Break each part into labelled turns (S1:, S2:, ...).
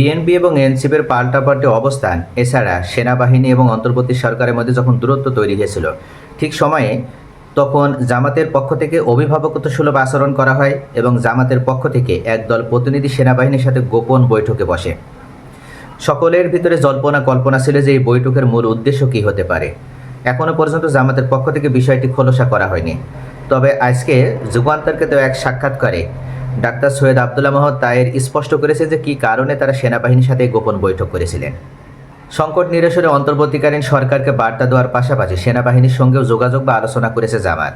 S1: BNP এবং এনসিপির পাল্টাপাল্টি অবস্থান, এছাড়া সেনাবাহিনী এবং অন্তর্বর্তী সরকারের মধ্যে যখন দূরত্ব তৈরি হয়েছিল, ঠিক সময়ে তখন জামাতের পক্ষ থেকে অভিভাবকত্ব সুলভ আচরণ করা হয় এবং জামাতের পক্ষ থেকে একদল প্রতিনিধি সেনাবাহিনীর সাথে গোপন বৈঠকে বসে। সকলের ভিতরে জল্পনা কল্পনা ছিল যে এই বৈঠকের মূল উদ্দেশ্য কী হতে পারে। এখনও পর্যন্ত জামাতের পক্ষ থেকে বিষয়টি খোলসা করা হয়নি। তবে আজকে যুগান্তরকে তো এক সাক্ষাৎকারে ডাক্তার সৈয়দ আবদুল্লাহ মোহাম্মদ তায়ের স্পষ্ট করেছে যে কী কারণে তারা সেনাবাহিনীর সাথে গোপন বৈঠক করেছিলেন। সংকট নিরসনে অন্তর্বর্তীকালীন সরকারকে বার্তা দেওয়ার পাশাপাশি সেনাবাহিনীর সঙ্গেও যোগাযোগ বা আলোচনা করেছে জামাত।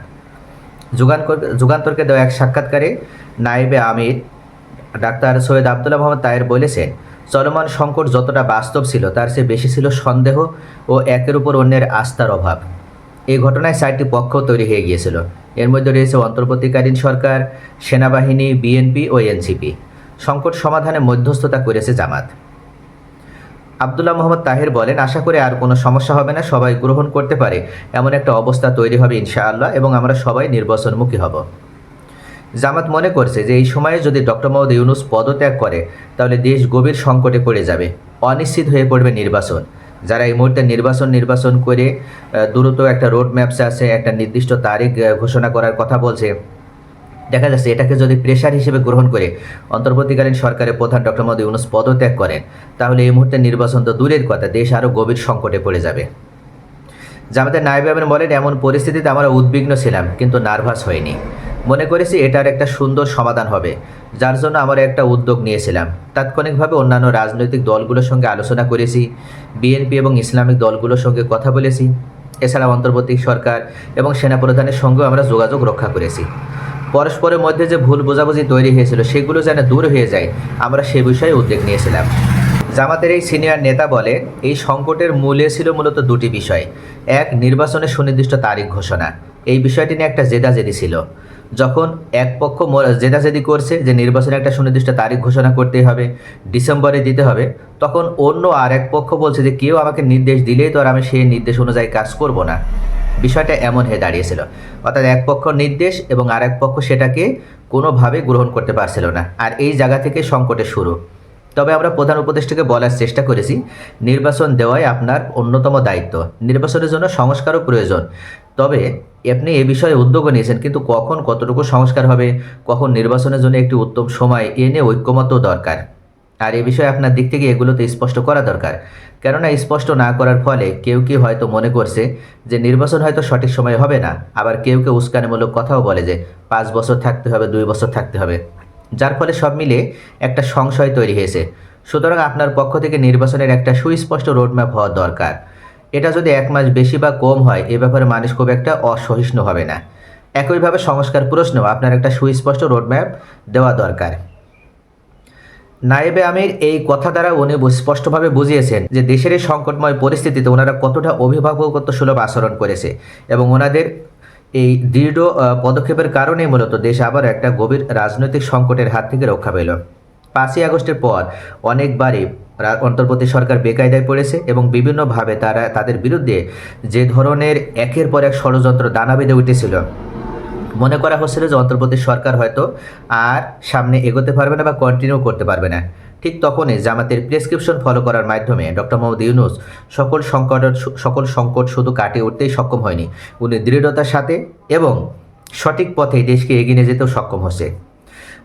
S1: যুগান্তর- যুগান্তরকে দেওয়া এক সাক্ষাৎকারে নায়েবে আমির ডাক্তার সৈয়দ আবদুল্লাহ মোহাম্মদ তায়ের বলেছেন, চলমান সংকট যতটা বাস্তব ছিল তার চেয়ে বেশি ছিল সন্দেহ ও একের উপর অন্যের আস্থার অভাব। এই ঘটনায় চারটি পক্ষ তৈরি হয়ে গিয়েছিল। এর মধ্যে রয়েছে অন্তর্বর্তীকালীন সরকার, সেনাবাহিনী, বিএনপি ও এনসিপি। সংকট সমাধানে মধ্যস্থতা করেছে জামাত। আবদুল্লাহ মোহাম্মদ তাহের বলেন, আশা করি আর কোনো সমস্যা হবে না, সবাই গ্রহণ করতে পারে। এমন একটা অবস্থা তৈরি হবে ইনশাআল্লাহ এবং আমরা সবাই নির্বাচনমুখী হব। জামাত মনে করছে যে এই সময়ে যদি ডক্টর মোহাম্মদ ইউনুস পদত্যাগ করে, তাহলে দেশ গভীর সংকটে পড়ে যাবে। অনিশ্চিত হয়ে পড়বে নির্বাচন। যারা এই মুহূর্তে নির্বাচন নির্বাচন করে দ্রুত একটা রোড ম্যাপস আছে, একটা নির্দিষ্ট তারিখ ঘোষণা করার কথা বলছে। দেখা যাচ্ছে এটাকে যদি প্রেশার হিসেবে গ্রহণ করে, অন্তর্বর্তীকালীন সরকারের প্রধান ডক্টর মোহাম্মদ ইউনুস পদত্যাগ করেন, তাহলে এই মুহূর্তে নির্বাচন তো দূরের কথা, দেশ আরও গভীর সংকটে পড়ে যাবে। জামাতের নায়েব আমির বলেন, এমন পরিস্থিতিতে আমরা উদ্বিগ্ন ছিলাম, কিন্তু নার্ভাস হয়নি মনে করেছি এটার একটা সুন্দর সমাধান হবে, যার জন্য আমরা একটা উদ্যোগ নিয়েছিলাম। তাৎক্ষণিকভাবে অন্যান্য রাজনৈতিক দলগুলোর সঙ্গে আলোচনা করেছি, বিএনপি এবং ইসলামিক দলগুলোর সঙ্গে কথা বলেছি এছাড়া অন্তর্বর্তী সরকার এবং সেনাপ্রধানের সঙ্গেও আমরা যোগাযোগ রক্ষা করেছি। পরস্পরের মধ্যে যে ভুল বোঝাবুঝি তৈরি হয়েছিল, সেগুলো যেন দূর হয়ে যায়, আমরা সে বিষয়ে উদ্যোগ নিয়েছিলাম। জামাতের এই সিনিয়র নেতা বলেন এই সংকটের মূলে ছিল মূলত দুটি বিষয়। এক, নির্বাচনের সুনির্দিষ্ট তারিখ ঘোষণা। এই বিষয়টি নিয়ে একটা জেদাজেদি ছিল। যখন এক পক্ষ জেদাজেদি করছে যে নির্বাচনে একটা সুনির্দিষ্ট তারিখ ঘোষণা করতে হবে, ডিসেম্বরে দিতে হবে, তখন অন্য আর এক পক্ষ বলছে যে কেউ আমাকে নির্দেশ দিলেই তো আর আমি সেই নির্দেশ অনুযায়ী কাজ করব না। বিষয়টা এমন হয়ে দাঁড়িয়েছিল। অর্থাৎ এক পক্ষ নির্দেশ এবং আর এক পক্ষ সেটাকে কোনোভাবে গ্রহণ করতে পারছিল না। আর এই জায়গা থেকে সংকটের শুরু। তবে আমরা প্রধান উপদেষ্টাকে বলার চেষ্টা করেছি, নির্বাচন দেওয়াই আপনার অন্যতম দায়িত্ব। নির্বাচনের জন্য সংস্কারও প্রয়োজন। তবে আপনি এ বিষয়ে উদ্যোগও নিয়েছেন, কিন্তু কখন কতটুকু সংস্কার হবে, কখন নির্বাচনের জন্য একটি উত্তম সময়, এ নিয়ে ঐক্যমত্য দরকার। আর এ বিষয়ে আপনার দিক থেকে এগুলোতে স্পষ্ট করা দরকার। কেননা স্পষ্ট না করার ফলে কেউ কেউ হয়তো মনে করছে যে নির্বাচন হয়তো সঠিক সময় হবে না, আবার কেউ কেউ উস্কানিমূলক কথাও বলে যে পাঁচ বছর থাকতে হবে, দুই বছর থাকতে হবে। যার ফলে সব মিলে একটা সংশয় তৈরি হয়েছে। সুতরাং আপনার পক্ষ থেকে নির্বাচনের একটা সুস্পষ্ট রোডম্যাপ হওয়া দরকার। এটা যদি এক মাস বেশি বা কম হয়, এ ব্যাপারে মানুষ খুব একটা অসহিষ্ণু হবে না। একইভাবে সংস্কার প্রশ্নেও আপনার একটা সুস্পষ্ট রোডম্যাপ দেওয়া দরকার। নায়েবে আমির এই কথা দ্বারা উনি স্পষ্টভাবে বুঝিয়েছেন যে দেশের এই সংকটময় পরিস্থিতিতে ওনারা কতটা অভিভাবকত্ব সুলভ আচরণ করেছে এবং ওনাদের এই দৃঢ় পদক্ষেপের কারণেই মূলত দেশ আবার একটা গভীর রাজনৈতিক সংকটের হাত থেকে রক্ষা পেল। পাঁচই আগস্টের পর অনেকবারই অন্তর্বর্তী সরকার বেকায়দায় পড়েছে এবং বিভিন্নভাবে তারা তাদের বিরুদ্ধে যে ধরনের একের পর এক ষড়যন্ত্র দানা বেঁধে উঠেছিল। মনে করা হচ্ছিল যে অন্তর্বর্তী সরকার হয়তো আর সামনে এগোতে পারবে না বা কন্টিনিউ করতে পারবে না। ঠিক তখনই জামাতের প্রেসক্রিপশন ফলো করার মাধ্যমে ডক্টর মোহাম্মদ ইউনুস সকল সংকট সকল সংকট শুধু কাটিয়ে উঠতেই সক্ষম হয়নি। উনি দৃঢ়তার সাথে এবং সঠিক পথে দেশকে এগিয়ে যেতেও সক্ষম হচ্ছে।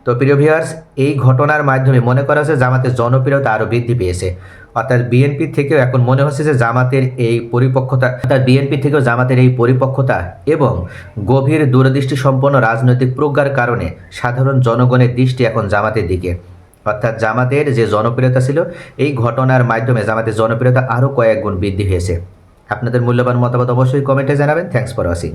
S1: তো প্রিয় ভিউয়ার্স এই ঘটনার মাধ্যমে মনে করা হচ্ছে জামাতের জনপ্রিয়তা আরও বৃদ্ধি পেয়েছে। অর্থাৎ বিএনপি থেকেও এখন মনে হচ্ছে যে জামাতের এই পরিপক্কতা, অর্থাৎ বিএনপি থেকেও জামাতের এই পরিপক্কতা এবং গভীর দূরদৃষ্টি সম্পন্ন রাজনৈতিক প্রজ্ঞার কারণে সাধারণ জনগণের দৃষ্টি এখন জামাতের দিকে। অর্থাৎ জামাতের যে জনপ্রিয়তা ছিল, এই ঘটনার মাধ্যমে জামাতের জনপ্রিয়তা আরও কয়েক গুণ বৃদ্ধি হয়েছে আপনাদের মূল্যবান মতামত অবশ্যই কমেন্টে জানাবেন। Thanks for watching